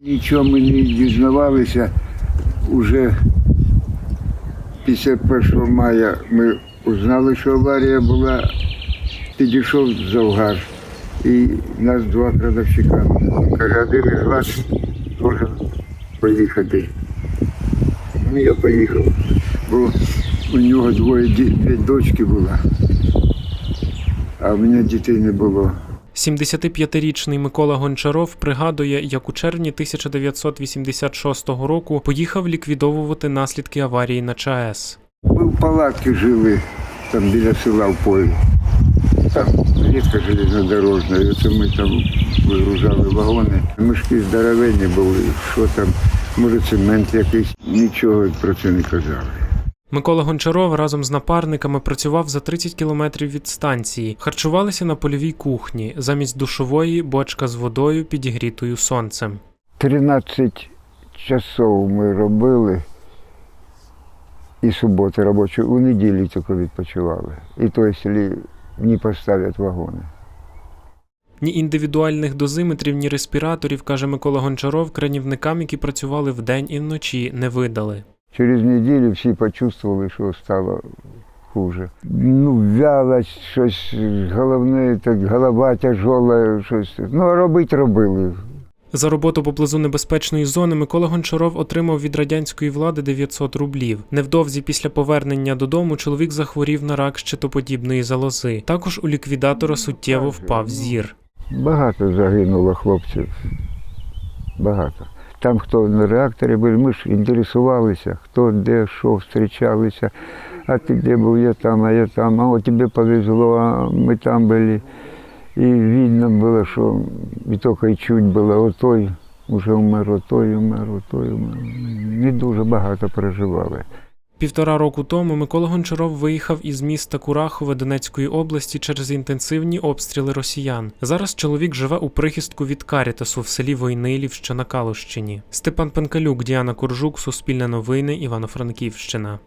Нічого ми не дізнавалися. Уже 51 мая ми узнали, що аварія була. Підійшов завгар. І нас два крадовщика. Каже, один із вас може поїхати. Ну, я поїхав. Бо у нього двоє дві дочки було, а в мене дітей не було. 75-річний Микола Гончаров пригадує, як у червні 1986 року поїхав ліквідовувати наслідки аварії на ЧАЕС. Ми в палатці жили там біля села в полі. Там рідка железнодорожна, і оце ми там вигружали вагони. Мішки здоровенні були, що там, може цемент якийсь, нічого про це не казали. Микола Гончаров разом з напарниками працював за 30 кілометрів від станції, харчувалися на польовій кухні, замість душової бочка з водою, підігрітою сонцем. 13 часов ми робили і суботи робочі, у неділі тільки відпочивали. І то, якщо не поставлять вагони. Ні індивідуальних дозиметрів, ні респіраторів, каже Микола Гончаров, кранівникам, які працювали вдень і вночі, не видали. Через неділю всі почувствували, що стало хуже. Ну, вялость, щось головне, так, голова тяжола, щось. Ну, а робити робили. За роботу поблизу небезпечної зони Микола Гончаров отримав від радянської влади 900 рублів. Невдовзі після повернення додому чоловік захворів на рак щитоподібної залози. Також у ліквідатора суттєво впав зір. Багато загинуло хлопців. Багато. Там, хто на реакторі був, ми ж інтересувалися, хто де, що, зустрічалися. А ти де був, я там, а я там, а от тебе повезло, а ми там були. І видно було, що і тільки чуть було, отой вже умер, отой умер, отой умер. Не дуже багато переживали. Півтора року тому Микола Гончаров виїхав із міста Курахове Донецької області через інтенсивні обстріли росіян. Зараз чоловік живе у прихистку від Карітасу в селі Войнилів, що на Калущині. Степан Пенкалюк, Діана Куржук, Суспільне новини, Івано-Франківщина.